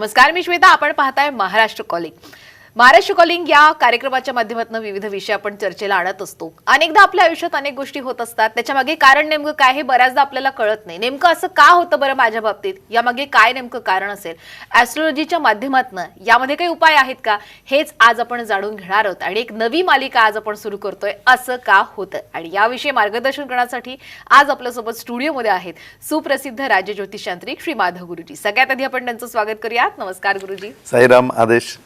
नमस्कार मी श्वेता आपण पाहताय महाराष्ट्र कॉलिंग. महाराष्ट्र कॉलिंग या कार्यक्रमाच्या माध्यमातून विविध विषय आपण चर्चेला आणत असतो. अनेकदा आपल्या आयुष्यात अनेक गोष्टी होत असतात. त्याच्यामागे कारण नेमकं काय हे बऱ्याचदा आपल्याला कळत नाही. नेमकं असं का होतं बरं माझ्या बाबतीत? यामागे काय नेमकं कारण असेल? ॲस्ट्रॉलॉजीच्या माध्यमातून यामध्ये काही उपाय आहेत का? हेच आज आपण जाणून घेणार आहोत. आणि एक नवी मालिका आज आपण सुरू करतोय. असं का होतं? आणि याविषयी मार्गदर्शन करण्यासाठी आज आपल्यासोबत स्टुडिओमध्ये आहेत सुप्रसिद्ध राज्य ज्योतिषांत्रिक श्री माधव गुरुजी सगळ्यात आधी आपण त्यांचं स्वागत करूयात. नमस्कार गुरुजी. साईराम आदेश.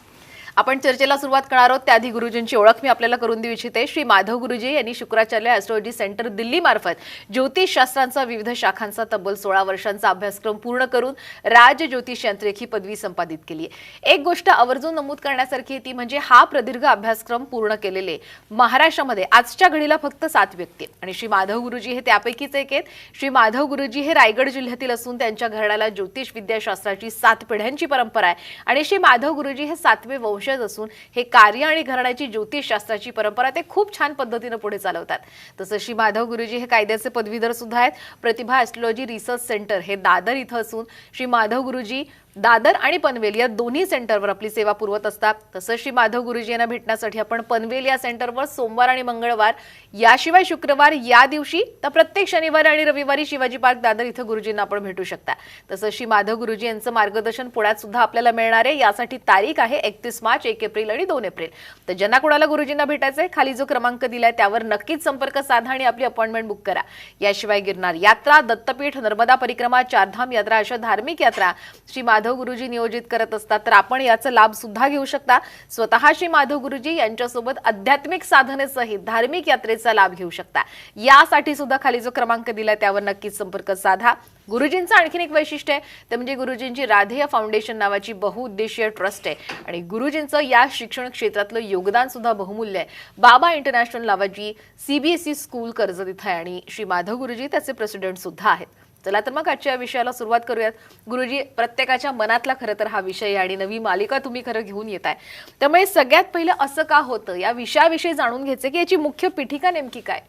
आपण चर्चेला सुरुवात करणार आहोत. त्याआधी गुरुजींची ओळख मी आपल्याला करून देऊ इच्छिते. श्री माधव गुरुजी यांनी शुक्राचार्य ॲस्ट्रॉलॉजी सेंटर दिल्ली मार्फत ज्योतिषशास्त्रांचा विविध शाखांचा तब्बल सोळा वर्षांचा अभ्यासक्रम पूर्ण करून राज ज्योतिष यांत्रिक ही पदवी संपादित केली आहे एक गोष्ट आवर्जून नमूद करण्यासारखी ती म्हणजे हा प्रदीर्घ अभ्यासक्रम पूर्ण केलेले महाराष्ट्रामध्ये आजच्या घडीला फक्त सात व्यक्ती आहेत. आणि श्री माधव गुरुजी हे त्यापैकीच एक आहेत. श्री माधव गुरुजी हे रायगड जिल्ह्यातील असून त्यांच्या घराण्याला ज्योतिष विद्याशास्त्राची सात पिढ्यांची परंपरा आहे. आणि श्री माधव गुरुजी हे सातवे वंश वंशज असून हे कार्य आणि घराण्याची ज्योतिषशास्त्राची परंपरा ते खूप छान पद्धतीनं पुढे चालवतात. तसं श्री माधव गुरुजी हे कायद्याचे पदवीधर सुद्धा आहेत. प्रतिभा ॲस्ट्रॉलॉजी रिसर्च सेंटर हे दादर इथं असून श्री माधव गुरुजी दादर आणि पनवेल या दोन्ही सेंटरवर आपली सेवा पुरवत असतात. तसंच श्री माधव गुरुजी यांना भेटण्यासाठी आपण पनवेल या सेंटरवर सोमवार आणि मंगळवार याशिवाय शुक्रवार या दिवशी तर प्रत्येक शनिवार आणि रविवारी शिवाजी पार्क दादर इथं गुरुजींना आपण भेटू शकता. तसंच श्री माधव गुरुजी यांचं मार्गदर्शन पुण्यात सुद्धा आपल्याला मिळणार आहे. यासाठी तारीख आहे एकतीस मार्च एक एप्रिल आणि दोन एप्रिल. तर ज्यांना कोणाला गुरुजींना भेटायचंय खाली जो क्रमांक दिलाय त्यावर नक्कीच संपर्क साधा आणि आपली अपॉइंटमेंट बुक करा. याशिवाय गिरनार यात्रा दत्तपीठ नर्मदा परिक्रमा चारधाम यात्रा अशा धार्मिक यात्रा श्री माधव गुरुजी नियोजित करत असतात तर आपण याचा लाभ सुद्धा घेऊ शकता. स्वतः श्री माधव गुरुजी यांच्यासोबत आध्यात्मिक साधनेसहित धार्मिक यात्रेचा लाभ घेऊ शकता. यासाठी सुद्धा खाली जो क्रमांक दिलाय त्यावर नक्कीच संपर्क साधा. गुरुजींचं आणखीन एक वैशिष्ट्य आहे ते म्हणजे गुरुजींची राधेय फाउंडेशन नावाची बहुउद्देशीय ट्रस्ट आहे. आणि गुरुजींचं या शिक्षण क्षेत्रातलं योगदान सुद्धा बहुमूल्य आहे. बाबा इंटरनॅशनल नावाची सीबीएसई स्कूल कर्जत इथं आहे आणि श्री माधव गुरुजी त्याचे प्रेसिडेंट सुद्धा आहेत. चला तर मग आजच्या विषयाला सुरुवात करूयात. गुरुजी प्रत्येकाच्या मनातला खरं तर हा विषय आणि नवी मालिका तुम्ही खरं घेऊन येत आहे त्यामुळे सगळ्यात पहिलं असं का होतं? या विषयाविषयी जाणून घ्यायचं की याची मुख्य पीठिका नेमकी काय?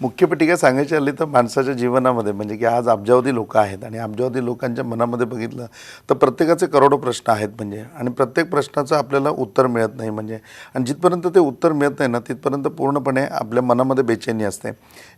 मुख्य पीठिका सांगायची आली तर माणसाच्या जीवनामध्ये म्हणजे की आज अब्जावधी लोक आहेत आणि अब्जावधी लोकांच्या मनामध्ये बघितलं तर प्रत्येकाचे करोडो प्रश्न आहेत म्हणजे. आणि प्रत्येक प्रश्नाचं आपल्याला उत्तर मिळत नाही म्हणजे. आणि जिथपर्यंत ते उत्तर मिळत नाही ना तिथपर्यंत पूर्णपणे आपल्या मनामध्ये बेचैनी असते.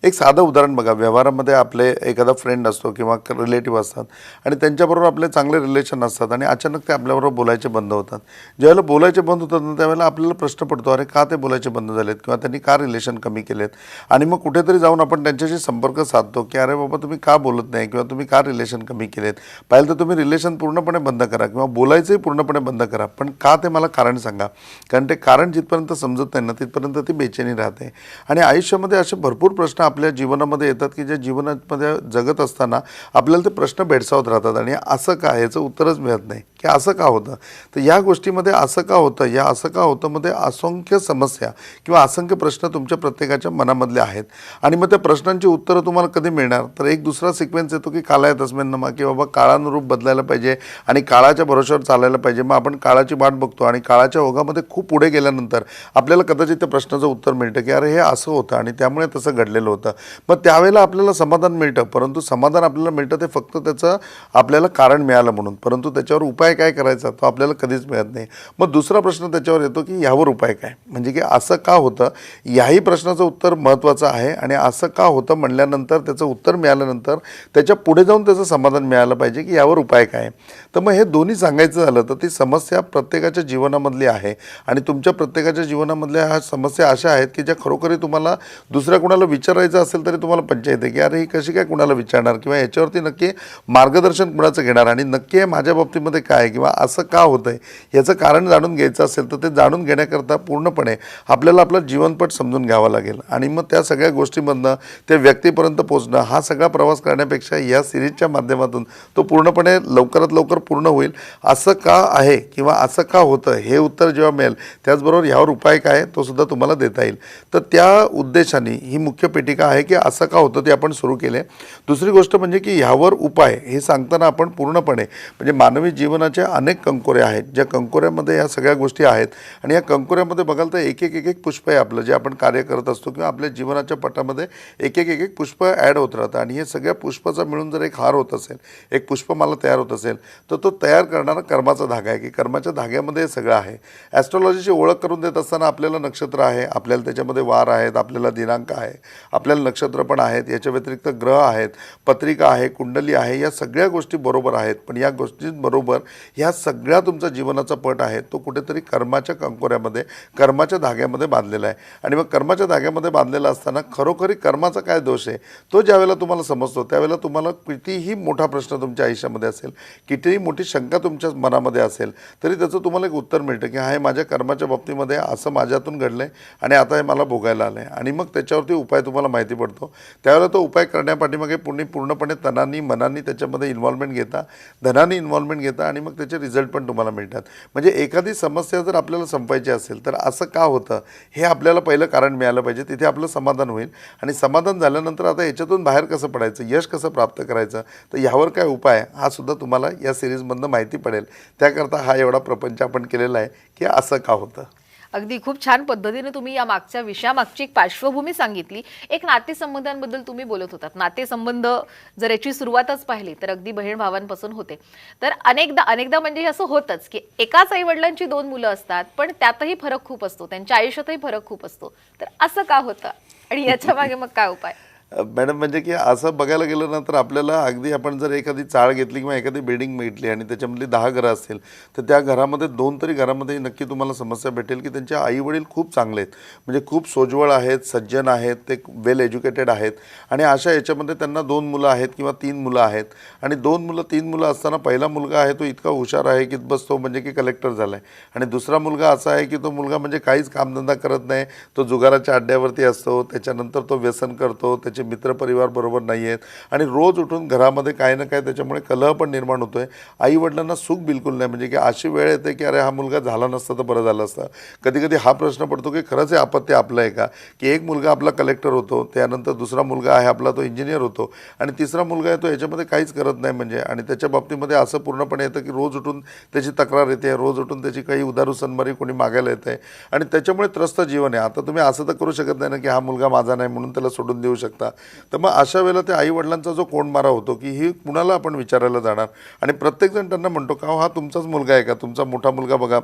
एक साधं उदाहरण बघा व्यवहारामध्ये आपले एखादा फ्रेंड असतो किंवा रिलेटिव्ह असतात आणि त्यांच्याबरोबर आपले चांगले रिलेशन असतात आणि अचानक ते आपल्याबरोबर बोलायचे बंद होतात. ज्यावेळेला बोलायचे बंद होतात ना त्यावेळेला आपल्याला प्रश्न पडतो अरे का ते बोलायचे बंद झालेत? किंवा त्यांनी का रिलेशन कमी केलेत? आणि मग कुठेतरी जाऊन आपण त्यांच्याशी संपर्क साधतो की अरे बाबा तुम्ही का बोलत नाही किंवा तुम्ही का रिलेशन कमी केलेत? पाहिलं तर तुम्ही रिलेशन पूर्णपणे बंद करा किंवा बोलायचंही पूर्णपणे बंद करा. पण का ते मला कारण सांगा. कारण ते कारण जिथपर्यंत समजत नाही ना तिथपर्यंत ती बेचैनी राहते. आणि आयुष्यामध्ये असे भरपूर प्रश्न आपल्या जीवनामध्ये येतात की जे जीवनामध्ये जगत असताना आपल्याला ते प्रश्न भेडसावत राहतात आणि असं का? याचं उत्तरच मिळत नाही. की असं का होतं? तर या गोष्टीमध्ये असं का होतं? या असं का होतं? मध्ये असंख्य समस्या किंवा असंख्य प्रश्न तुमच्या प्रत्येकाच्या मनामधले आहेत. आणि मग त्या प्रश्नांची उत्तरं तुम्हाला कधी मिळणार? तर एक दुसरा सिक्वेन्स येतो की काला येत नमा की बाबा काळानुरूप बदलायला पाहिजे आणि काळाच्या भरोश्यावर चालायला पाहिजे. मग आपण काळाची वाट बघतो आणि काळाच्या ओघामध्ये खूप पुढे गेल्यानंतर आपल्याला कदाचित त्या प्रश्नाचं उत्तर मिळतं की अरे हे असं होतं आणि त्यामुळे तसं घडलेलं होतं. मग त्यावेळेला आपल्याला समाधान मिळतं परंतु समाधान आपल्याला मिळतं ते फक्त त्याचं आपल्याला कारण मिळालं म्हणून. परंतु त्याच्यावर उपाय काय करायचा तो आपल्याला कधीच मिळत नाही. मग दुसरा प्रश्न त्याच्यावर येतो की यावर उपाय काय? म्हणजे की असं का होतं? याही प्रश्नाचं उत्तर महत्त्वाचं आहे आणि असं का होतं म्हणल्यानंतर त्याचं उत्तर मिळाल्यानंतर त्याच्या पुढे जाऊन त्याचं समाधान मिळालं पाहिजे की यावर उपाय काय? तर मग हे दोन्ही सांगायचं झालं तर ती समस्या प्रत्येकाच्या जीवनामधली आहे आणि तुमच्या प्रत्येकाच्या जीवनामधल्या ह्या समस्या अशा आहेत की ज्या खरोखरी तुम्हाला दुसऱ्या कुणाला विचारायचं असेल तरी तुम्हाला पंचायत आहे की अरे ही कशी काय कुणाला विचारणार किंवा याच्यावरती नक्की मार्गदर्शन कुणाचं घेणार? आणि नक्की माझ्या बाबतीमध्ये काय आहे किंवा असं का होतं आहे याचं कारण जाणून घ्यायचं असेल तर ते जाणून घेण्याकरता पूर्णपणे आपल्याला आपलं जीवनपट समजून घ्यावं लागेल. आणि मग त्या सगळ्या गोष्टीमधनं त्या व्यक्तीपर्यंत पोचणं हा सगळा प्रवास करण्यापेक्षा या सिरीजच्या माध्यमातून तो पूर्णपणे लवकरात लवकर पूर्ण होईल. असं का आहे किंवा असं का होतं हे उत्तर जेव्हा मिळेल त्याचबरोबर ह्यावर उपाय काय तो सुद्धा तुम्हाला देता येईल. तर त्या उद्देशाने ही मुख्य पेटिका आहे की असं का होतं ते आपण सुरू केले दुसरी गोष्ट म्हणजे की ह्यावर उपाय हे सांगताना आपण पूर्णपणे म्हणजे मानवी जीवन जीवनाचे अनेक कंकोरे आहेत ज्या कंकोऱ्यामध्ये या सगळ्या गोष्टी आहेत. आणि या कंकोऱ्यामध्ये बघाल तर एक एक एक एक पुष्प आहे आपलं जे आपण कार्य करत असतो किंवा आपल्या जीवनाच्या पटामध्ये एक एक एक एक पुष्प ॲड होत राहतं. आणि हे सगळ्या पुष्पाचा मिळून जर एक हार होत असेल एक पुष्पमाला तयार होत असेल तर तो तयार करणारा कर्माचा धागा आहे की कर्माच्या धाग्यामध्ये हे सगळं आहे. ॲस्ट्रॉलॉजीची ओळख करून देत असताना आपल्याला नक्षत्र आहे आपल्याला त्याच्यामध्ये वार आहेत आपल्याला दिनांक आहे आपल्याला नक्षत्र पण आहेत याच्या व्यतिरिक्त ग्रह आहेत पत्रिका आहे कुंडली आहे या सगळ्या गोष्टी बरोबर आहेत. पण या गोष्टींबरोबर ह्या सगळ्या तुमचा जीवनाचा पट आहे तो कुठेतरी कर्माच्या कंकोऱ्यामध्ये कर्माच्या धाग्यामध्ये बांधलेला आहे. आणि मग कर्माच्या धाग्यामध्ये बांधलेला असताना खरोखरी कर्माचा काय दोष आहे तो ज्यावेळेला तुम्हाला समजतो त्यावेळेला तुम्हाला कितीही मोठा प्रश्न तुमच्या आयुष्यामध्ये असेल कितीही मोठी शंका तुमच्या मनामध्ये असेल तरी त्याचं तुम्हाला एक उत्तर मिळतं की हा हे माझ्या कर्माच्या बाबतीमध्ये असं माझ्यातून घडलं आहे आणि आता हे मला भोगायला आलं आहे आणि मग त्याच्यावरती उपाय तुम्हाला माहिती पडतो. त्यावेळेला तो उपाय करण्यापाठीमागे पूर्ण पूर्णपणे तनांनी मनानी त्याच्यामध्ये इन्व्हॉल्वमेंट घेता धनानी इन्व्हॉल्वमेंट घेता आणि मग त्याचे रिझल्ट पण तुम्हाला मिळतात. म्हणजे एखादी समस्या जर आपल्याला संपायची असेल तर असं का होतं? हे आपल्याला पहिलं कारण मिळालं पाहिजे. तिथे आपलं समाधान होईल. आणि समाधान झाल्यानंतर आता याच्यातून बाहेर कसं पडायचं? यश कसं प्राप्त करायचं? तर ह्यावर काय उपाय? हा सुद्धा तुम्हाला या सिरीजमधनं माहिती पडेल. त्याकरता हा एवढा प्रपंच आपण केलेला आहे की असं का होतं? अगदी खूप छान पद्धतीने तुम्ही या मागच्या विषयामागची एक पार्श्वभूमी सांगितली. एक नातेसंबंधांबद्दल तुम्ही बोलत होतात. नातेसंबंध जर याची सुरुवातच पाहिली तर अगदी बहीण भावांपासून होते. तर अनेकदा अनेकदा म्हणजे असं होतंच की एकाच आई वडिलांची दोन मुलं असतात पण त्यातही फरक खूप असतो त्यांच्या आयुष्यातही फरक खूप असतो. तर असं का होतं? आणि याच्या मागे मग काय उपाय? मॅडम म्हणजे की असं बघायला गेलं ना तर आपल्याला अगदी आपण जर एखादी चाळ घेतली किंवा एखादी बिल्डिंग भेटली आणि त्याच्यामधली दहा घरं असतील तर त्या घरामध्ये दोन तरी घरामध्ये नक्की तुम्हाला समस्या भेटेल की त्यांचे आईवडील खूप चांगले आहेत. म्हणजे खूप सोज्वळ आहेत सज्जन आहेत ते वेल एज्युकेटेड आहेत. आणि अशा याच्यामध्ये त्यांना दोन मुलं आहेत किंवा तीन मुलं आहेत. आणि दोन मुलं तीन मुलं असताना पहिला मुलगा आहे तो इतका हुशार आहे की बस तो म्हणजे की कलेक्टर झाला आहे आणि दुसरा मुलगा असा आहे की तो मुलगा म्हणजे काहीच कामधंदा करत नाही. तो जुगाराच्या अड्ड्यावरती असतो त्याच्यानंतर तो व्यसन करतो त्याच्या त्याचे मित्रपरिवार बरोबर नाही आहेत आणि रोज उठून घरामध्ये काय ना काय त्याच्यामुळे कलह पण निर्माण होतो आहे आईवडिलांना सुख बिलकुल नाही. म्हणजे की अशी वेळ येते की अरे हा मुलगा झाला नसता तर बरं झालं असतं. कधी कधी हा प्रश्न पडतो की खरंच हे आपत्ती आपलं आहे का? की एक मुलगा आपला कलेक्टर होतो त्यानंतर दुसरा मुलगा आहे आपला तो इंजिनियर होतो. आणि तिसरा मुलगा आहे तो याच्यामध्ये काहीच करत नाही म्हणजे. आणि त्याच्या बाबतीमध्ये असं पूर्णपणे येतं की रोज उठून त्याची तक्रार येते रोज उठून त्याची काही उदारू सन्मारी कोणी मागायला येते आणि त्याच्यामुळे त्रस्त जीवन आहे. आता तुम्ही असं तर करू शकत नाही ना की हा मुलगा माझा नाही म्हणून त्याला सोडून देऊ शकता. तर मग अशा वेळेला त्या आई वडिलांचा जो कोण मारा होतो की ही कुणाला आपण विचारायला जाणार? आणि प्रत्येकजण त्यांना म्हणतो का हा तुमचाच मुलगा आहे का? तुमचा मोठा मुलगा बघा.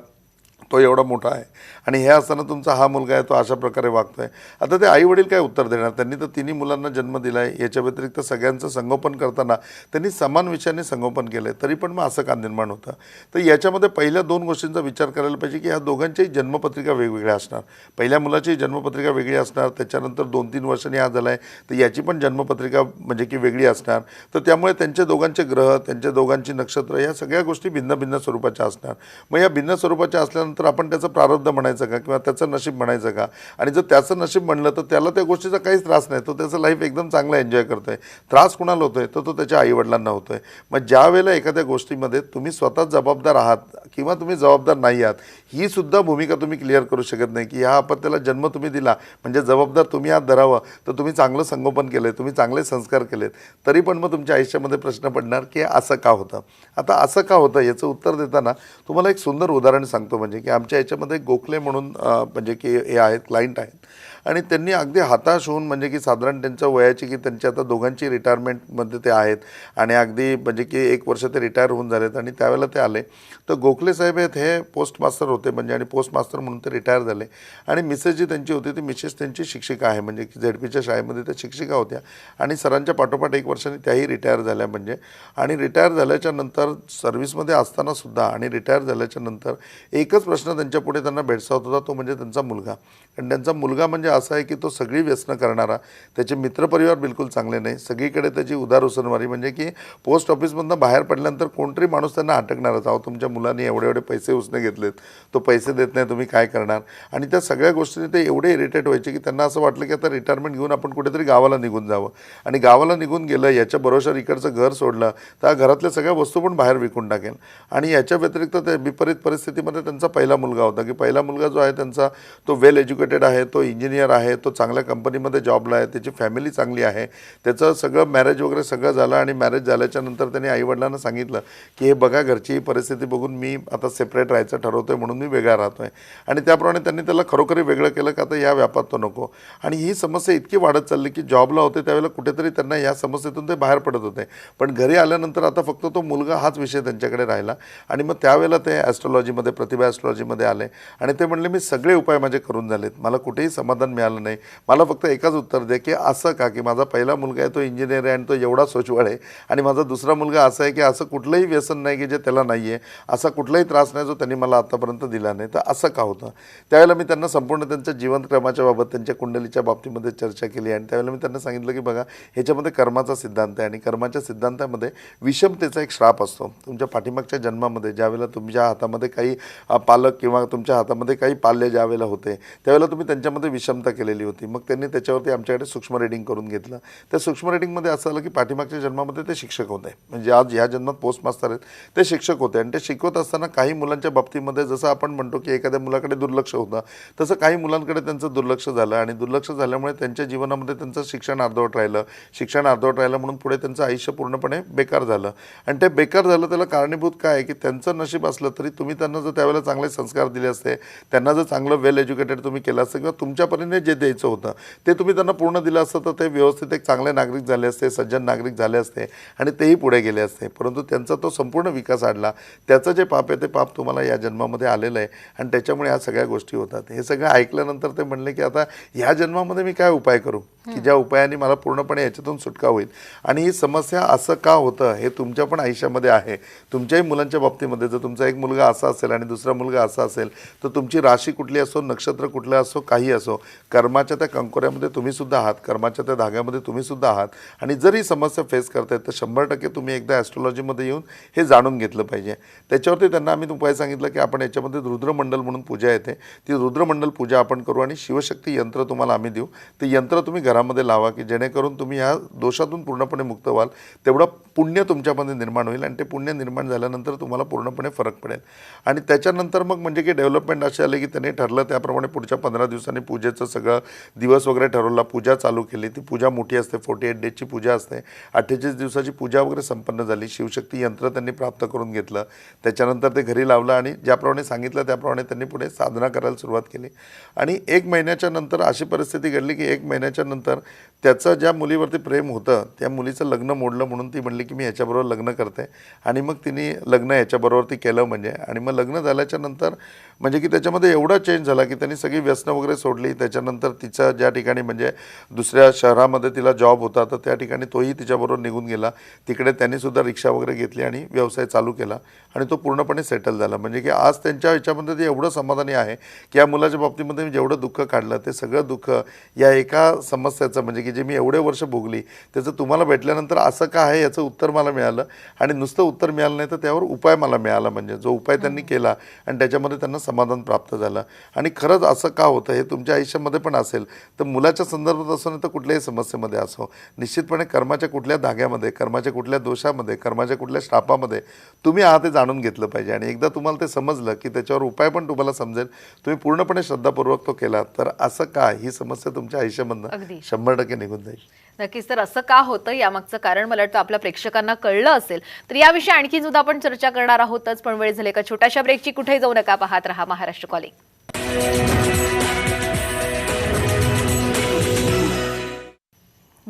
तो एवढा मोठा आहे. आणि हे असताना तुमचा हा मुलगा आहे तो अशा प्रकारे वागतो आहे आता ते आईवडील काय उत्तर देणार? त्यांनी तर तिन्ही मुलांना जन्म दिला आहे याच्या व्यतिरिक्त सगळ्यांचं संगोपन करताना त्यांनी समान विषयाने संगोपन केलं आहे तरी पण मग असं का निर्माण होतं. तर याच्यामध्ये पहिल्या दोन गोष्टींचा विचार करायला पाहिजे की ह्या दोघांच्याही जन्मपत्रिका वेगवेगळ्या असणार. पहिल्या मुलाची जन्मपत्रिका वेगळी असणार. त्याच्यानंतर दोन तीन वर्षांनी हा झाला आहे तर याची पण जन्मपत्रिका म्हणजे की वेगळी असणार. तर त्यामुळे त्यांच्या दोघांचे ग्रह त्यांच्या दोघांची नक्षत्र या सगळ्या गोष्टी भिन्न भिन्न स्वरूपाच्या असणार. मग या भिन्न स्वरूपाच्या असल्यानंतर आपण त्याचं प्रारब्ध म्हणायचं का किंवा त्याचं नशीब म्हणायचं का? आणि जर त्याचं नशीब म्हणलं तर त्याला त्या गोष्टीचा काहीच त्रास नाही. तो त्याचं लाईफ एकदम चांगला एन्जॉय करतो आहे त्रास कुणाला होतो आहे तर तो त्याच्या आईवडिलांना होतो आहे मग ज्या वेळेला एखाद्या गोष्टीमध्ये तुम्ही स्वतः जबाबदार आहात किंवा तुम्ही जबाबदार नाही आहात ही सुद्धा भूमिका तुम्ही क्लिअर करू शकत नाही की ह्या आपत्त्याला जन्म तुम्ही दिला. म्हणजे जबाबदार तुम्ही आहात धरावं तर तुम्ही चांगलं संगोपन केलं आहे तुम्ही चांगले संस्कार केलेत. तरी पण मग तुमच्या आयुष्यामध्ये प्रश्न पडणार की असं का होतं? आता असं का होतं याचं उत्तर देताना तुम्हाला एक सुंदर उदाहरण सांगतो म्हणजे की आमच्या याच्यामध्ये गोखले म्हणून म्हणजे की हे आहेत क्लायंट आहेत. आणि त्यांनी अगदी हाताश होऊन म्हणजे की साधारण त्यांच्या वयाची की त्यांची आता दोघांची रिटायरमेंटमध्ये ते आहेत आणि अगदी म्हणजे की एक वर्ष ते रिटायर होऊन झालेत आणि त्यावेळेला ते आले. तर गोखले साहेब आहेत हे पोस्ट मास्टर होते म्हणजे आणि पोस्ट मास्टर म्हणून ते रिटायर झाले. आणि मिसेस जी त्यांची होती ती मिसेस त्यांची शिक्षिका आहे म्हणजे की झेडपीच्या शाळेमध्ये त्या शिक्षिका होत्या. आणि सरांच्या पाठोपाठ एक वर्षाने त्याही रिटायर झाल्या म्हणजे. आणि रिटायर झाल्याच्यानंतर सर्व्हिसमध्ये असताना सुद्धा आणि रिटायर झाल्याच्यानंतर एकच प्रश्न त्यांच्यापुढे त्यांना भेडसावत होता तो म्हणजे त्यांचा मुलगा. आणि त्यांचा मुलगा म्हणजे असा आहे की तो सगळी व्यसनं करणारा त्याचे मित्रपरिवार बिलकुल चांगले नाही. सगळीकडे त्याची उदार उसनवारी म्हणजे की पोस्ट ऑफिसमधनं बाहेर पडल्यानंतर कोणतरी माणूस त्यांना अटकणारच. अहो तुमच्या मुलांनी एवढे एवढे पैसे उसने घेतलेत. तो पैसे देत नाही तुम्ही काय करणार? आणि त्या सगळ्या गोष्टीने ते एवढे इरिटेट व्हायचे की त्यांना असं वाटलं की आता रिटायरमेंट घेऊन आपण कुठेतरी गावाला निघून जावं. आणि गावाला निघून गेलं याच्या भरोशावर इकडचं घर सोडलं तर घरातल्या सगळ्या वस्तू पण बाहेर विकून टाकेल आणि याच्या व्यतिरिक्त ते विपरीत परिस्थितीमध्ये त्यांचा पहिला मुलगा होता की पहिला मुलगा जो आहे त्यांचा तो वेल एज्युकेटेड आहे तो इंजिनियर आहे तो चांगल्या कंपनीमध्ये जॉबला आहे त्याची फॅमिली चांगली आहे. त्याचं सगळं मॅरेज वगैरे सगळं झालं आणि मॅरेज झाल्याच्यानंतर त्यांनी आईवडिलांना सांगितलं की हे बघा घरची परिस्थिती बघून मी आता सेपरेट राहायचं ठरवतो आहे म्हणून मी वेगळा राहतो आहे आणि त्याप्रमाणे त्यांनी त्याला खरोखरी वेगळं केलं का आता या व्यापात तो नको. आणि ही समस्या इतकी वाढत चालली की जॉबला होते त्यावेळेला कुठेतरी त्यांना या समस्येतून ते बाहेर पडत होते. पण घरी आल्यानंतर आता फक्त तो मुलगा हाच विषय त्यांच्याकडे राहिला. आणि मग त्यावेळेला ते ॲस्ट्रॉलॉजीमध्ये प्रतिभा ॲस्ट्रॉलॉजीमध्ये आले. आणि ते म्हणले मी सगळे उपाय माझे करून झालेत. मला कुठेही समाधान मिळालं नाही. मला फक्त एकच उत्तर दे की असं का की माझा पहिला मुलगा आहे तो इंजिनियर आहे आणि तो एवढा सोचवळ आहे. आणि माझा दुसरा मुलगा असा आहे की असं कुठलंही व्यसन नाही की जे त्याला नाही आहे असा कुठलाही त्रास नाही जो त्यांनी मला आतापर्यंत दिला नाही. तर असं का होतं? त्यावेळेला मी त्यांना संपूर्ण त्यांच्या जीवनक्रमाच्या बाबत त्यांच्या कुंडलीच्या बाबतीमध्ये चर्चा केली आणि त्यावेळेला मी त्यांना सांगितलं की बघा ह्याच्यामध्ये कर्माचा सिद्धांत आहे आणि कर्माच्या सिद्धांतामध्ये विषमतेचा एक श्राप असतो. तुमच्या पाठीमागच्या जन्मामध्ये ज्यावेळेला तुमच्या हातामध्ये काही पालक किंवा तुमच्या हातामध्ये काही पाल्य ज्यावेळेला होते त्यावेळेला तुम्ही त्यांच्यामध्ये विषम विषमता केलेली होती. मग त्यांनी त्याच्यावरती आमच्याकडे सूक्ष्म रेडिंग करून घेतलं. त्या सूक्ष्म रेडिंगमध्ये असं आलं की पाठीमागच्या जन्मामध्ये ते शिक्षक होते. म्हणजे आज ह्या जन्मात पोस्ट मास्तर आहेत. ते शिक्षक होते आणि ते शिकवत असताना काही मुलांच्या बाबतीमध्ये जसं आपण म्हणतो की एखाद्या मुलाकडे दुर्लक्ष होतं तसं काही मुलांकडे त्यांचं दुर्लक्ष झालं आणि दुर्लक्ष झाल्यामुळे त्यांच्या जीवनामध्ये त्यांचं शिक्षण अर्धवट राहिलं. शिक्षण अर्धवट राहिलं म्हणून पुढे त्यांचं आयुष्य पूर्णपणे बेकार झालं. आणि ते बेकार झालं त्याला कारणीभूत काय आहे की त्यांचं नशीब असलं तरी तुम्ही त्यांना जर त्यावेळेला चांगले संस्कार दिले असते त्यांना जर चांगलं वेल एज्युकेटेड तुम्ही केलं असतं किंवा तुमच्या परीने जे द्यायचं होतं ते तुम्ही त्यांना पूर्ण दिलं असतं तर ते व्यवस्थित एक चांगले नागरिक झाले असते सज्जन नागरिक झाले असते आणि तेही पुढे गेले असते. परंतु त्यांचा तो संपूर्ण विकास आडला त्याचं जे पाप आहे ते पाप तुम्हाला या जन्मामध्ये आलेलं आहे आणि त्याच्यामुळे ह्या सगळ्या गोष्टी होतात. हे सगळं ऐकल्यानंतर ते म्हणले की आता ह्या जन्मामध्ये मी काय उपाय करू? की ज्या उपायाने मला पूर्णपणे याच्यातून सुटका होईल. आणि ही समस्या असं का होतं हे तुमच्या पण आयुष्यामध्ये आहे. तुमच्याही मुलांच्या बाबतीमध्ये जर तुमचा एक मुलगा असा असेल आणि दुसरा मुलगा असा असेल तर तुमची राशी कुठली असो नक्षत्र कुठलं असो काही असो कर्माच्या त्या कंकोऱ्यामध्ये तुम्हीसुद्धा आहात कर्माच्या त्या धाग्यामध्ये तुम्हीसुद्धा आहात. आणि जर ही समस्या फेस करतायत तर शंभर टक्के तुम्ही एकदा ॲस्ट्रॉलॉजीमध्ये येऊन हे जाणून घेतलं पाहिजे. त्याच्यावरती त्यांना आम्ही उपाय सांगितलं की आपण याच्यामध्ये रुद्रमंडल म्हणून पूजा येते. ती रुद्रमंडल पूजा आपण करू आणि शिवशक्ती यंत्र तुम्हाला आम्ही देऊ. ते यंत्र तुम्ही घरामध्ये लावा की जेणेकरून तुम्ही ह्या दोषातून पूर्णपणे मुक्त व्हाल. तेवढं पुण्य तुमच्यामध्ये निर्माण होईल आणि ते पुण्य निर्माण झाल्यानंतर तुम्हाला पूर्णपणे फरक पडेल. आणि त्याच्यानंतर मग म्हणजे की डेव्हलपमेंट असे आले की त्यांनी ठरलं त्याप्रमाणे पुढच्या पंधरा दिवसांनी पूजेचं सगळं दिवस वगैरे ठरवला. पूजा चालू केली. ती पूजा मोठी असते. फोर्टी एट डेजची पूजा असते. अठ्ठेचाळीस दिवसाची पूजा वगैरे संपन्न झाली. शिवशक्ती यंत्र त्यांनी प्राप्त करून घेतलं. त्याच्यानंतर ते घरी लावलं आणि ज्याप्रमाणे सांगितलं त्याप्रमाणे त्यांनी पुढे साधना करायला सुरुवात केली. आणि एक महिन्याच्या नंतर अशी परिस्थिती घडली की एक महिन्याच्या नंतर त्याचं ज्या मुलीवरती प्रेम होतं त्या मुलीचं लग्न मोडलं म्हणून ती म्हणली की मी ह्याच्याबरोबर लग्न करते. आणि मग तिने लग्न ह्याच्याबरोबर ती केलं म्हणजे. आणि मग लग्न झाल्याच्यानंतर म्हणजे की त्याच्यामध्ये एवढा चेंज झाला की त्यांनी सगळी व्यसनं वगैरे सोडली. त्याच्यानंतर तिचं ज्या ठिकाणी म्हणजे दुसऱ्या शहरामध्ये तिला जॉब होता तर त्या ठिकाणी तोही तिच्याबरोबर निघून गेला. तिकडे त्यांनी सुद्धा रिक्षा वगैरे घेतली आणि व्यवसाय चालू केला आणि तो पूर्णपणे सेटल झाला. म्हणजे की आज त्यांच्या ह्याच्यामध्ये ते एवढं समाधानी आहे की या मुलाच्या बाबतीमध्ये मी जेवढं दुःख काढलं ते सगळं दुःख या एका समस्याचं म्हणजे की जे मी एवढे वर्ष भोगली त्याचं तुम्हाला भेटल्यानंतर असं का आहे याचं उत्तर मला मिळालं आणि नुसतं उत्तर मिळालं नाही तर त्यावर उपाय मला मिळाला. म्हणजे जो उपाय त्यांनी केला आणि त्याच्यामध्ये त्यांना समाधान प्राप्त झालं. आणि खरंच असं का होतं हे तुमच्या आयुष्यामध्ये पण असेल. तर मुलाच्या संदर्भात असो नाही तर कुठल्याही समस्येमध्ये असो. निश्चितपणे कर्माच्या कुठल्या धाग्यामध्ये कर्माच्या कुठल्या दोषामध्ये कर्माच्या कुठल्या श्रापामध्ये तुम्ही आहात हे जाणून घेतलं पाहिजे. आणि एकदा तुम्हाला ते समजलं की त्याच्यावर उपाय पण तुम्हाला समजेल. तुम्ही पूर्णपणे श्रद्धापूर्वक तो केला. तर असं का? ही समस्या तुमच्या आयुष्यामधनं. शंभर टक्के निघून जाईल. नक्कीच तर असं का होतं यामागचं कारण मला वाटतं आपल्या प्रेक्षकांना कळलं असेल. तर याविषयी आणखी सुद्धा आपण चर्चा करणार आहोतच पण वेळ झाली का छोट्याशा ब्रेकची कुठेही जाऊ नका पाहत रहा महाराष्ट्र कॉलिंग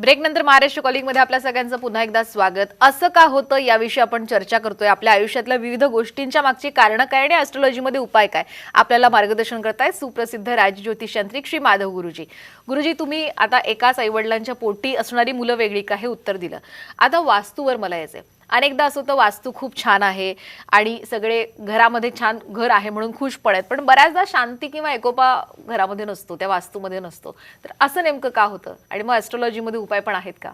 ब्रेक नंतर महाराष्ट्र कॉलिंगमध्ये आपल्या सगळ्यांचं पुन्हा एकदा स्वागत. असं का होतं याविषयी आपण चर्चा करतोय. आपल्या आयुष्यातल्या विविध गोष्टींच्या मागची कारणं काय आणि ॲस्ट्रॉलॉजीमध्ये उपाय काय? आपल्याला मार्गदर्शन करतायत सुप्रसिद्ध राजज्योतिषांत्रिक श्री माधव गुरुजी. गुरुजी तुम्ही आता एकाच आईवडिलांच्या पोटी असणारी मुलं वेगळी का हे उत्तर दिलं. आता वास्तूवर मला यायचंय. अनेकदा असं होतं वास्तू खूप छान आहे आणि सगळे घरामध्ये छान घर आहे म्हणून खुश पण आहेत पण बऱ्याचदा शांती किंवा एकोपा घरामध्ये नसतो त्या वास्तूमध्ये नसतो. तर असं नेमकं का होतं? आणि मग ॲस्ट्रॉलॉजीमध्ये उपाय पण आहेत का?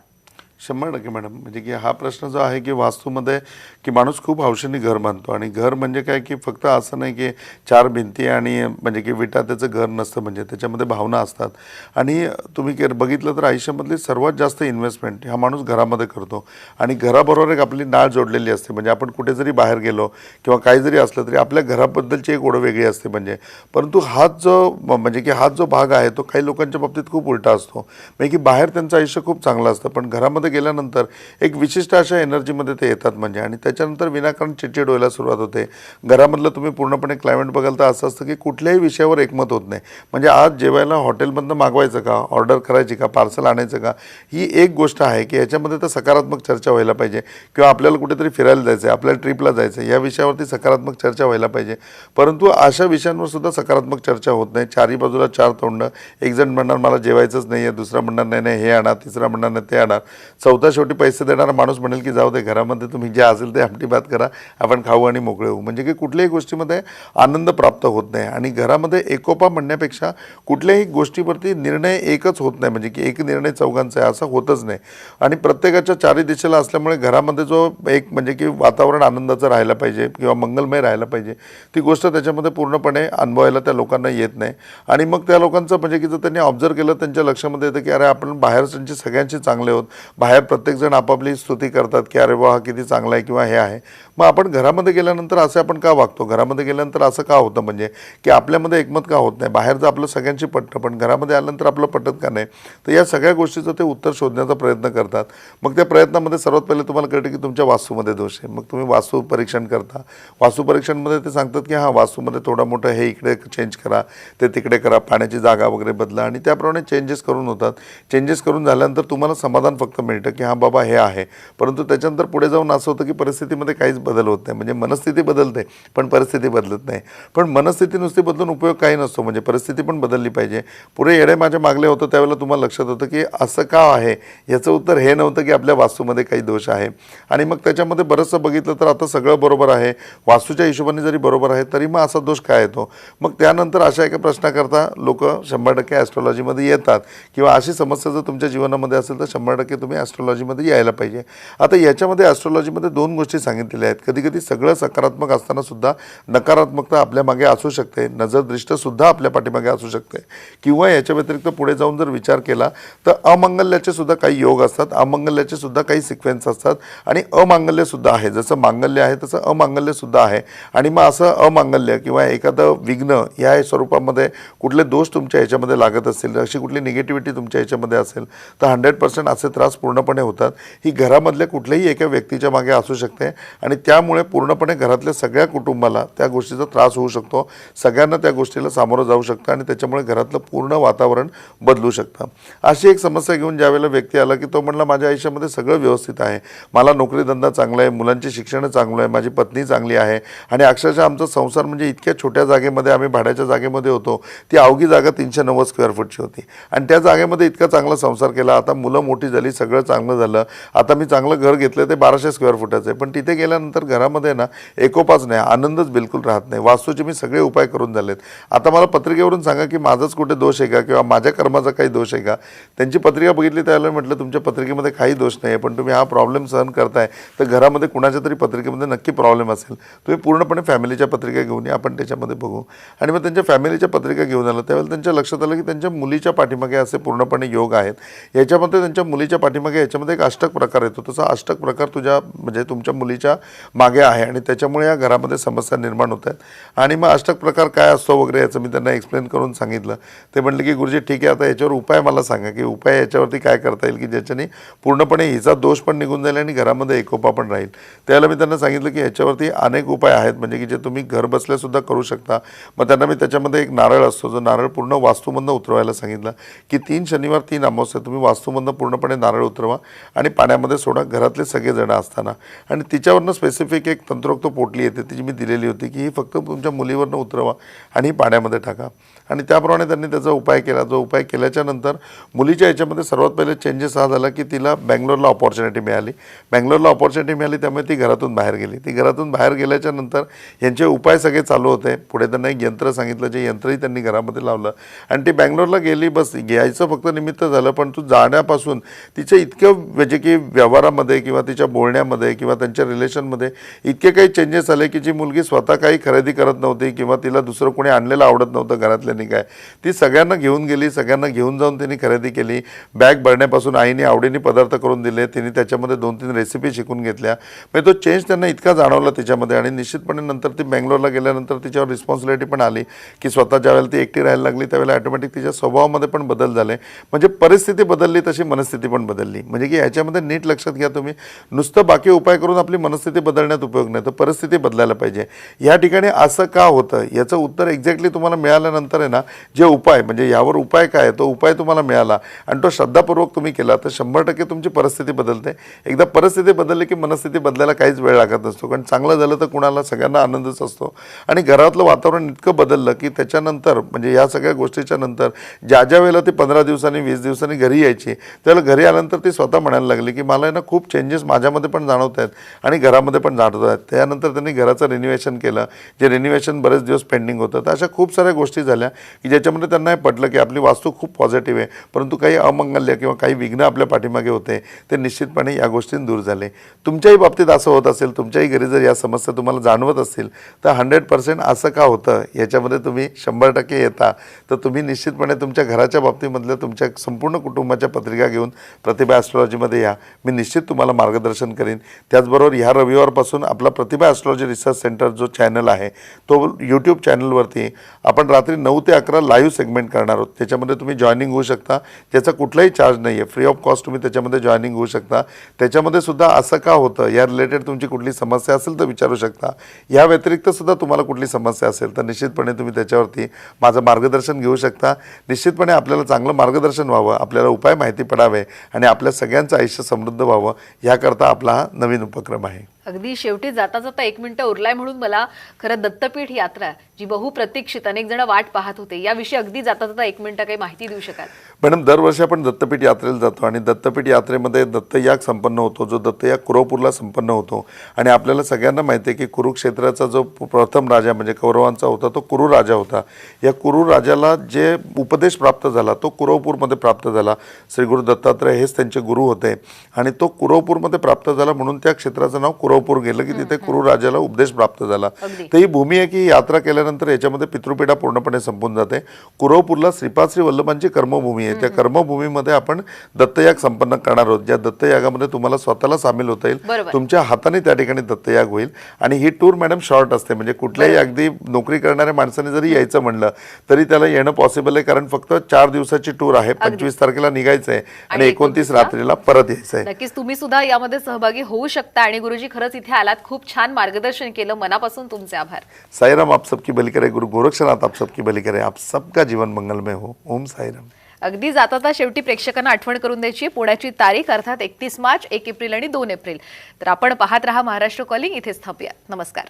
शंभर टक्के मॅडम. म्हणजे की हा प्रश्न जो आहे की वास्तूमध्ये की माणूस खूप हौशीने घर बांधतो आणि घर म्हणजे काय की फक्त असं नाही की चार भिंती आणि म्हणजे की विटा त्याचं घर नसतं म्हणजे त्याच्यामध्ये भावना असतात. आणि तुम्ही के बघितलं तर आयुष्यामधली सर्वात जास्त इन्व्हेस्टमेंट हा माणूस घरामध्ये करतो. आणि घराबरोबर एक आपली नाळ जोडलेली असते. म्हणजे आपण कुठे जरी बाहेर गेलो किंवा काही जरी असलं तरी आपल्या घराबद्दलची एक ओढ वेगळी असते म्हणजे. परंतु हाच जो म्हणजे की हाच जो भाग आहे तो काही लोकांच्या बाबतीत खूप उलटा असतो. म्हणजे की बाहेर त्यांचं आयुष्य खूप चांगलं असतं. पण घरामध्ये गेल्यानंतर एक विशिष्ट अशा एनर्जीमध्ये ते येतात म्हणजे. आणि त्याच्यानंतर विनाकारण चिडचिड व्हायला सुरुवात होते. घरामधलं तुम्ही पूर्णपणे क्लायमेट बघाल तर असं असतं की कुठल्याही विषयावर एकमत होत नाही. म्हणजे आज जेवायला हॉटेलमधनं मागवायचं का? ऑर्डर करायची का? पार्सल आणायचं का? ही एक गोष्ट आहे की याच्यामध्ये तर सकारात्मक चर्चा व्हायला पाहिजे. किंवा आपल्याला कुठेतरी फिरायला जायचं आहे आपल्याला ट्रिपला जायचं आहे या विषयावरती सकारात्मक चर्चा व्हायला पाहिजे. परंतु अशा विषयांवर सुद्धा सकारात्मक चर्चा होत नाही. चारी बाजूला चार तोंड. एक जण म्हणणार मला जेवायचंच नाही आहे दुसरा म्हणणार नाही नाही हे आणा. तिसरा म्हणणार नाही ते आणा. चौथा शेवटी पैसे देणारा माणूस म्हणेल की जाऊ दे घरामध्ये तुम्ही जे असेल ते आमटी भात करा आपण खाऊ आणि मोकळे होऊ. म्हणजे की कुठल्याही गोष्टीमध्ये आनंद प्राप्त होत नाही. आणि घरामध्ये एकोपा म्हणण्यापेक्षा कुठल्याही गोष्टीवरती निर्णय एकच होत नाही. म्हणजे की एक निर्णय चौघांचा आहे असं होतच नाही. आणि प्रत्येकाच्या चारी दिशेला असल्यामुळे घरामध्ये जो एक म्हणजे की वातावरण आनंदाचं राहायला पाहिजे किंवा मंगलमय राहायला पाहिजे ती गोष्ट त्याच्यामध्ये पूर्णपणे अनुभवायला त्या लोकांना येत नाही. आणि मग त्या लोकांचं म्हणजे की जर त्यांनी ऑब्झर्व केलं त्यांच्या लक्षामध्ये येतं की अरे आपण बाहेरच्यांची सगळ्यांचे चांगले होत बाहेर प्रत्येकजण आपापली स्तुती करतात की अरे वा हा किती चांगला आहे किंवा हे आहे. मग आपण घरामध्ये गेल्यानंतर असं आपण का वागतो? घरामध्ये गेल्यानंतर असं का होतं म्हणजे? की आपल्यामध्ये एकमत का होत नाही? बाहेरचं आपलं सगळ्यांची पटतं पण घरामध्ये आल्यानंतर आपलं पटत का नाही? तर या सगळ्या गोष्टीचं ते उत्तर शोधण्याचा प्रयत्न करतात. मग त्या प्रयत्नामध्ये सर्वात पहिले तुम्हाला कळतं की तुमच्या वास्तूमध्ये दोष आहे. मग तुम्ही वास्तू परीक्षण करता. वास्तू परीक्षणमध्ये ते सांगतात की हां वास्तूमध्ये थोडं मोठं हे इकडे चेंज करा ते तिकडे करा पाण्याची जागा वगैरे बदला आणि त्याप्रमाणे चेंजेस करून होतात. चेंजेस करून झाल्यानंतर तुम्हाला समाधान फक्त मिळतं. की हा बाबा हे आहे. परंतु त्याच्यानंतर पुढे जाऊन असं होतं की परिस्थितीमध्ये काहीच बदल होत नाही. म्हणजे मनस्थिती बदलते पण परिस्थिती बदलत नाही. पण मनस्थिती नुसती बदलून उपयोग काही नसतो. म्हणजे परिस्थिती पण बदलली पाहिजे. पुढे येडे माझ्या मागले होतं त्यावेळेला तुम्हाला लक्षात होतं की असं का आहे? याचं उत्तर हे नव्हतं की आपल्या वास्तूमध्ये काही दोष आहे. आणि मग त्याच्यामध्ये बरंचसं बघितलं तर आता सगळं बरोबर आहे. वास्तूच्या हिशोबाने जरी बरोबर आहे तरी मग असा दोष काय येतो? मग त्यानंतर अशा एका प्रश्नाकरता लोक शंभर टक्के ॲस्ट्रॉलॉजीमध्ये येतात. किंवा अशी समस्या जर तुमच्या जीवनामध्ये असेल तर शंभर टक्के तुम्ही ॲस्ट्रॉलॉजीमध्ये यायला पाहिजे. आता याच्यामध्ये ॲस्ट्रॉलॉजीमध्ये दोन गोष्टी सांगितलेल्या आहेत. कधी कधी सगळं सकारात्मक असताना सुद्धा नकारात्मकता आपल्या मागे असू शकते. नजरदृष्टसुद्धा आपल्या पाठीमागे असू शकते. किंवा याच्या व्यतिरिक्त पुढे जाऊन जर विचार केला तर अमंगल्याचे सुद्धा काही योग असतात. अमंगल्याचे सुद्धा काही सिक्वेन्स असतात. आणि अमांगल्य सुद्धा आहे. जसं मांगल्य आहे तसं अमांगल्य सुद्धा आहे. आणि मग असं अमांगल्य किंवा एखादं विघ्न या स्वरूपामध्ये कुठले दोष तुमच्या ह्याच्यामध्ये लागत असतील अशी कुठली निगेटिव्हिटी तुमच्या ह्याच्यामध्ये असेल तर हंड्रेड पर्सेंट असे त्रास पूर्णपणे होतात. ही घरामधल्या कुठल्याही एका व्यक्तीच्या मागे असू शकते आणि त्यामुळे पूर्णपणे घरातल्या सगळ्या कुटुंबाला त्या गोष्टीचा त्रास होऊ शकतो. सगळ्यांना त्या गोष्टीला सामोरं जाऊ शकतं आणि त्याच्यामुळे घरातलं पूर्ण वातावरण बदलू शकतं. अशी एक समस्या घेऊन ज्यावेळेला व्यक्ती आला की तो म्हणला माझ्या आयुष्यामध्ये सगळं व्यवस्थित आहे. मला नोकरीधंदा चांगला आहे मुलांचे शिक्षण चांगलं आहे माझी पत्नी चांगली आहे आणि अक्षरशः आमचा संसार म्हणजे इतक्या छोट्या जागेमध्ये आम्ही भाड्याच्या जागेमध्ये होतो. ती अवघी जागा तीनशे नव्वद स्क्वेअर फूटची होती. आणि त्या जागेमध्ये इतका चांगला संसार केला. आता मुलं मोठी झाली सगळं चांगलं झालं. आता मी चांगलं घर घेतलं ते बाराशे स्क्वेअर फुटाचं आहे. पण तिथे गेल्यानंतर घरामध्ये ना एकोपाच नाही आनंदच बिलकुल राहत नाही. वास्तूचे मी सगळे उपाय करून झालेत. आता मला पत्रिकेवरून सांगा की माझाच कुठे दोष आहे का? किंवा माझ्या कर्माचा काही दोष आहे का? त्यांची पत्रिका बघितली त्यावेळेला म्हटलं तुमच्या पत्रिकेमध्ये काही दोष नाही आहे पण तुम्ही हा प्रॉब्लेम सहन करताय तर घरामध्ये कुणाच्या तरी पत्रिकेमध्ये नक्की प्रॉब्लेम असेल. तुम्ही पूर्णपणे फॅमिलीच्या पत्रिका घेऊन या आपण त्याच्यामध्ये बघू. आणि मग त्यांच्या फॅमिलीच्या पत्रिका घेऊन आलं त्यावेळेला त्यांच्या लक्षात आलं की त्यांच्या मुलीच्या पाठीमागे असे पूर्णपणे योग आहेत. याच्यामध्ये त्यांच्या मुलीच्या पाठीमागे याच्यामध्ये एक अष्टक प्रकार येतो. तसा अष्टक प्रकार तुझ्या म्हणजे तुमच्या मुलीच्या मागे आहे आणि त्याच्यामुळे या घरामध्ये समस्या निर्माण होत आहेत. आणि मग अष्टक प्रकार काय असतो वगैरे याचं मी त्यांना एक्सप्लेन करून सांगितलं. ते म्हटलं की गुरुजी ठीक आहे आता याच्यावर उपाय मला सांगा की उपाय याच्यावरती काय करता येईल की ज्याच्याने पूर्णपणे हिचा दोष पण निघून जाईल आणि घरामध्ये एकोपा पण राहील. त्याला मी त्यांना सांगितलं की याच्यावरती अनेक उपाय आहेत म्हणजे की जे तुम्ही घर बसल्यासुद्धा करू शकता. मग त्यांना मी त्याच्यामध्ये एक नारळ असतो जो नारळ पूर्ण वास्तूमधनं उतरवायला सांगितलं की तीन शनिवार तीन अमावस्या तुम्ही वास्तूमधनं पूर्णपणे नारळ उतर उतरवा आणि पाण्यामध्ये सोडा. घरातले सगळेजणं असताना. आणि तिच्यावरनं स्पेसिफिक एक तंत्रोक्त पोटली येते. ती जी मी दिलेली होती की ही फक्त तुमच्या मुलीवरनं उतरवा आणि ही पाण्यामध्ये टाका. आणि त्याप्रमाणे त्यांनी त्याचा उपाय केला. जो उपाय केल्याच्यानंतर मुलीच्या याच्यामध्ये सर्वात पहिले चेंजेस हा झाला की तिला बँगलोरला ऑपॉर्च्युनिटी मिळाली. बँगलोरला ऑपॉर्च्युनिटी मिळाली त्यामुळे ती घरातून बाहेर गेली. ती घरातून बाहेर गेल्याच्यानंतर यांचे उपाय सगळे चालू होते. पुढे त्यांना एक यंत्र सांगितलं. जे यंत्रही त्यांनी घरामध्ये लावलं. आणि ती बँगलोरला गेली. बस घ्यायचं फक्त निमित्त झालं. पण तू जाण्यापासून तिच्या इतकं म्हणजे की व्यवहारामध्ये किंवा तिच्या बोलण्यामध्ये किंवा त्यांच्या रिलेशनमध्ये इतके काही चेंजेस आले की जी मुलगी स्वतः काही खरेदी करत नव्हती किंवा तिला दुसरं कोणी आणलेलं आवडत नव्हतं घरातल्यानी काय ती सगळ्यांना घेऊन गेली सगळ्यांना घेऊन जाऊन तिने खरेदी केली बॅग भरण्यापासून आईने आवडीने पदार्थ करून दिले तिने त्याच्यामध्ये दोन तीन रेसिपी शिकून घेतल्या. म्हणजे तो चेंज त्यांना इतका जाणवला तिच्यामध्ये आणि निश्चितपणे नंतर ती बँगलोरला गेल्यानंतर तिच्यावर रिस्पॉन्सिबिलिटी पण आली की स्वतः ज्यावेळेला ती एकटी राहायला लागली त्यावेळेला ऑटोमॅटिक तिच्या स्वभावामध्ये पण बदल झाले. म्हणजे परिस्थिती बदलली तशी मनस्थिती पण बदलली. म्हणजे की ह्याच्यामध्ये नीट लक्षात घ्या तुम्ही. नुसतं बाकी उपाय करून आपली मनस्थिती बदलण्यात उपयोग नाही. तर परिस्थिती बदलायला पाहिजे. या ठिकाणी असं का होतं? याचं उत्तर एक्झॅक्टली तुम्हाला मिळाल्यानंतर आहे ना जे उपाय म्हणजे यावर उपाय काय आहे, तो उपाय तुम्हाला मिळाला आणि तो श्रद्धापूर्वक तुम्ही केला तर शंभर टक्के तुमची परिस्थिती बदलते. एकदा परिस्थिती बदलली की मनस्थिती बदलायला काहीच वेळ लागत नसतो. कारण चांगलं झालं तर कुणाला सगळ्यांना आनंदच असतो. आणि घरातलं वातावरण इतकं बदललं की त्याच्यानंतर म्हणजे या सगळ्या गोष्टीच्या नंतर ज्या ज्या वेळेला ती पंधरा दिवसांनी वीस दिवसांनी घरी यायची त्यावेळेला घरी आल्यानंतर ती स्वतः म्हणायला लागली की मला आहे ना खूप चेंजेस माझ्यामध्ये पण जाणवत आहेत आणि घरामध्ये पण जाणवत आहेत. त्यानंतर त्यांनी घराचं रिनिवेशन केलं जे रिनिवेशन बरेच दिवस पेंडिंग होतं. तर अशा खूप साऱ्या गोष्टी झाल्या की ज्याच्यामध्ये त्यांना हे पटलं की आपली वास्तू खूप पॉझिटिव्ह आहे. परंतु काही अमंगल्य किंवा काही विघ्न आपल्या पाठीमागे होते ते निश्चितपणे या गोष्टीं दूर झाले. तुमच्याही बाबतीत असं होत असेल तुमच्याही घरी जर या समस्या तुम्हाला जाणवत असतील तर हंड्रेड पर्सेंट असं का होतं? याच्यामध्ये तुम्ही शंभर टक्के येता. तर तुम्ही निश्चितपणे तुमच्या घराच्या बाबतीमधल्या तुमच्या संपूर्ण कुटुंबाच्या पत्रिका घेऊन प्रतिभा ॲस्ट्रॉलॉजीमध्ये या. मी निश्चित तुम्हाला मार्गदर्शन करेन. त्याचबरोबर ह्या रविवारपासून आपला प्रतिभा ॲस्ट्रॉलॉजी रिसर्च सेंटर जो चॅनल आहे तो यूट्यूब चॅनलवरती आपण रात्री नऊ ते अकरा लाईव्ह सेगमेंट करणार आहोत. त्याच्यामध्ये तुम्ही जॉईनिंग होऊ शकता. ज्याचा कुठलाही चार्ज नाही आहे फ्री ऑफ कॉस्ट तुम्ही त्याच्यामध्ये जॉईनिंग होऊ शकता. त्याच्यामध्ये सुद्धा असं का होतं? या रिलेटेड तुमची कुठली समस्या असेल तर विचारू शकता. या व्यतिरिक्त सुद्धा तुम्हाला कुठली समस्या असेल तर निश्चितपणे तुम्ही त्याच्यावरती माझं मार्गदर्शन घेऊ शकता. निश्चितपणे आपल्याला चांगलं मार्गदर्शन व्हावं. आपल्याला उपाय माहिती पडावे आणि आपल्या सगळ्यांचं आयुष्य समृद्ध व्हावं याकरता आपला हा नवीन उपक्रम आहे. अगदी शेवटी जाता जाता एक मिनिटं उरलाय म्हणून मला खरं दत्तपीठ यात्रा जी बहुप्रतीक्षित अनेक जण वाट पाहत होते याविषयी अगदी जाता जाता एक मिनिटं काही माहिती देऊ शकाल? मॅडम दरवर्षी आपण दत्तपीठ यात्रेला जातो आणि दत्तपीठ यात्रेमध्ये दत्तयाग संपन्न होतो जो दत्तयाग कुरवपूरला संपन्न होतो. आणि आपल्याला सगळ्यांना माहिती आहे की कुरुक्षेत्राचा जो प्रथम राजा म्हणजे कौरवांचा होता तो कुरु राजा होता. या कुरु राजाला जे उपदेश प्राप्त झाला तो कुरवपूरमध्ये प्राप्त झाला. श्री गुरु दत्तात्रय हेच त्यांचे गुरु होते. आणि तो कुरवपूरमध्ये प्राप्त झाला म्हणून त्या क्षेत्राचं नाव कुरवपूर गेलं की तिथे कुरु राजाला उपदेश प्राप्त झाला. तर ही भूमी आहे की यात्रा केल्यानंतर याच्यामध्ये पितृपीठा पूर्णपणे संपून जाते. कुरवपूरला श्रीपाद श्री वल्लभांची कर्मभूमी आहे. त्या कर्मभूमीमध्ये आपण दत्तयाग संपन्न करणार आहोत. ज्या दत्तयागामध्ये तुम्हाला स्वतःला सामील होता येईल. तुमच्या हाताने त्या ठिकाणी दत्तयाग होईल. आणि ही टूर मॅडम शॉर्ट असते. म्हणजे कुठल्याही अगदी नोकरी करणाऱ्या माणसाने जरी यायचं म्हणलं तरी त्याला येणं पॉसिबल आहे. कारण फक्त चार दिवसाची टूर आहे. पंचवीस तारखेला निघायचं आहे आणि आणि एकोणतीस रात्रीला परत यायचं आहे नक्कीच तुम्ही सुद्धा यामध्ये सहभागी होऊ शकता. आणि गुरुजी खरंच इथे आलात. खूप छान मार्गदर्शन केलं. मनापासून तुमचे आभार. साईराम आप सबकी भली करे. गुरु गोरक्षनाथ आप सबकी भली करे. आप सबका जीवन मंगलमय हो. ओम साईराम. अगदी जाता शेवटी प्रेक्षकांना आठवण करून द्यायची. पुण्याची तारीख अर्थात एकतीस मार्च एक एप्रिल आणि दोन एप्रिल. तर आपण पाहत रहा महाराष्ट्र कॉलिंग. इथेच थांबूया नमस्कार.